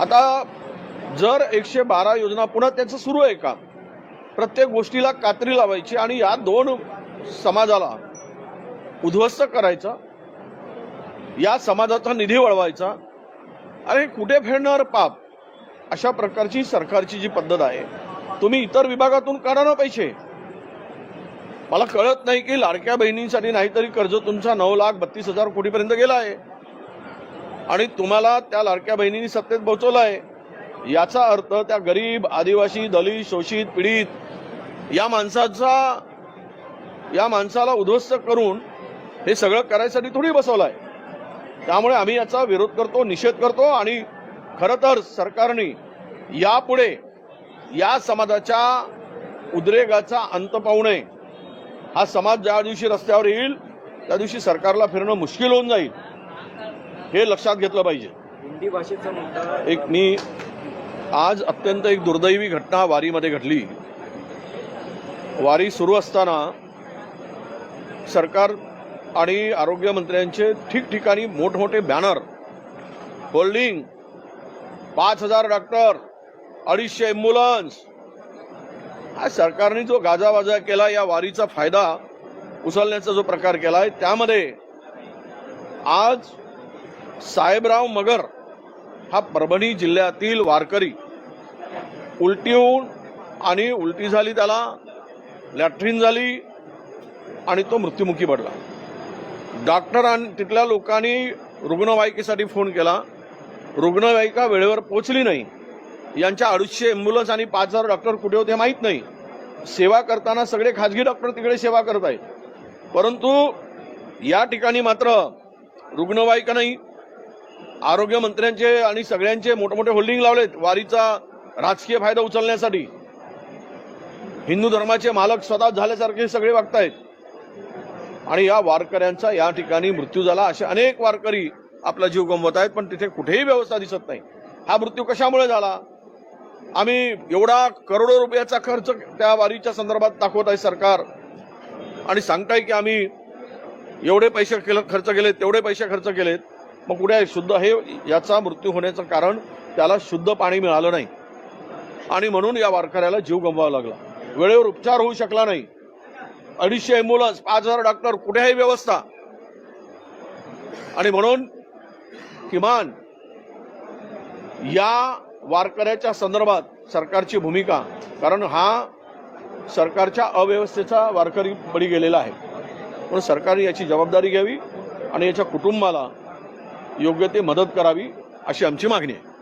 आता जर एकशे बारा योजना पुन्हा त्याचं सुरू आहे का? प्रत्येक गोष्टीला कात्री लावायची आणि या दोन समाजाला उद्ध्वस्त करायचा या समाजाचा निधी वळवायचा अरे कुठे फेडणार पाप? अशा प्रकारची सरकारची जी पद्धत आहे तुम्ही इतर विभागातून काढा ना पैसे. मला कळत नाही की लाडक्या बहिणींसाठी नाहीतरी कर्ज तुमचा नऊ लाख बत्तीस हजार कोटीपर्यंत गेला आहे. आणि तुम्हाला त्या लाडक्या बहिणींनी सत्तेत पोहोचवलं आहे याचा अर्थ त्या गरीब आदिवासी दलित शोषित पीडित या माणसाचा या माणसाला उद्ध्वस्त करून हे सगळं करायसाठी थोडी बसवलं आहे त्यामुळे आम्ही याचा विरोध करतो निषेध करतो आणि खरं तर सरकारने यापुढे या समाजाच्या उद्रेगाचा अंत पाहू नये. हा समाज ज्या दिवशी रस्त्यावर येईल त्या दिवशी सरकारला फिरणं मुश्किल होऊन जाईल. हे लक्षात घेतलं पाहिजे. हिंदी भाषेचा मुद्दा एक मी आज अत्यंत एक दुर्दैवी घटना वारीमध्ये घडली. वारी सुरू असताना सरकार आणि आरोग्यमंत्र्यांचे ठिकठिकाणी मोठमोठे बॅनर होल्डिंग पाच हजार डॉक्टर अडीचशे एम्ब्युलन्स हा सरकारने जो गाजावाजा केला या वारीचा फायदा उचलण्याचा जो प्रकार केला आहे त्यामध्ये आज साहेबराव मगर हा परभणी जिल्ह्यातील वारकरी. उलटी होऊन आणि उलटी झाली त्याला लॅट्रिन झाली आणि तो मृत्युमुखी पडला. डॉक्टर आणि तिथल्या लोकांनी रुग्णवाहिकेसाठी फोन केला. रुग्णवाहिका वेळेवर पोहोचली नाही. यांच्या अडीचशे ॲम्ब्युलन्स आणि पाच हजार डॉक्टर कुठे होते माहीत नाही. सेवा करताना सगळे खाजगी डॉक्टर तिकडे सेवा करत आहेत. परंतु या ठिकाणी मात्र रुग्णवाहिका नाही. आरोग्यमंत्र्यांचे आणि सगळ्यांचे मोठमोठे होल्डिंग लावलेत वारीचा राजकीय फायदा उचलण्यासाठी. हिंदू धर्माचे मालक स्वतः झाल्यासारखे सगळे वागतायत आणि या वारकऱ्यांचा या ठिकाणी मृत्यू झाला. असे अनेक वारकरी आपला जीव गमवत आहेत पण तिथे कुठेही व्यवस्था दिसत नाही. हा मृत्यू कशामुळे झाला? आम्ही एवढा करोडो रुपयाचा खर्च त्या वारीच्या संदर्भात दाखवत आहे सरकार. आणि सांगताय की आम्ही एवढे पैसे केलं खर्च केलेत तेवढे पैसे खर्च केलेत. मग कुठे आहे? शुद्ध हे याचा मृत्यू होण्याचं कारण त्याला शुद्ध पाणी मिळालं नाही. आणि म्हणून या वारकऱ्याला जीव गमवावा लागला. वेळेवर उपचार होऊ शकला नाही. अडीचशे एम्ब्युलन्स पाच हजार डॉक्टर कुठेही व्यवस्था. आणि म्हणून किमान या वारकऱ्याच्या संदर्भात सरकारची भूमिका कारण हा सरकारच्या अव्यवस्थेचा वारकरी बळी गेलेला आहे. म्हणून सरकारने याची जबाबदारी घ्यावी आणि याच्या कुटुंबाला योग्य ते मदत करावी अशी आमची मागणी आहे.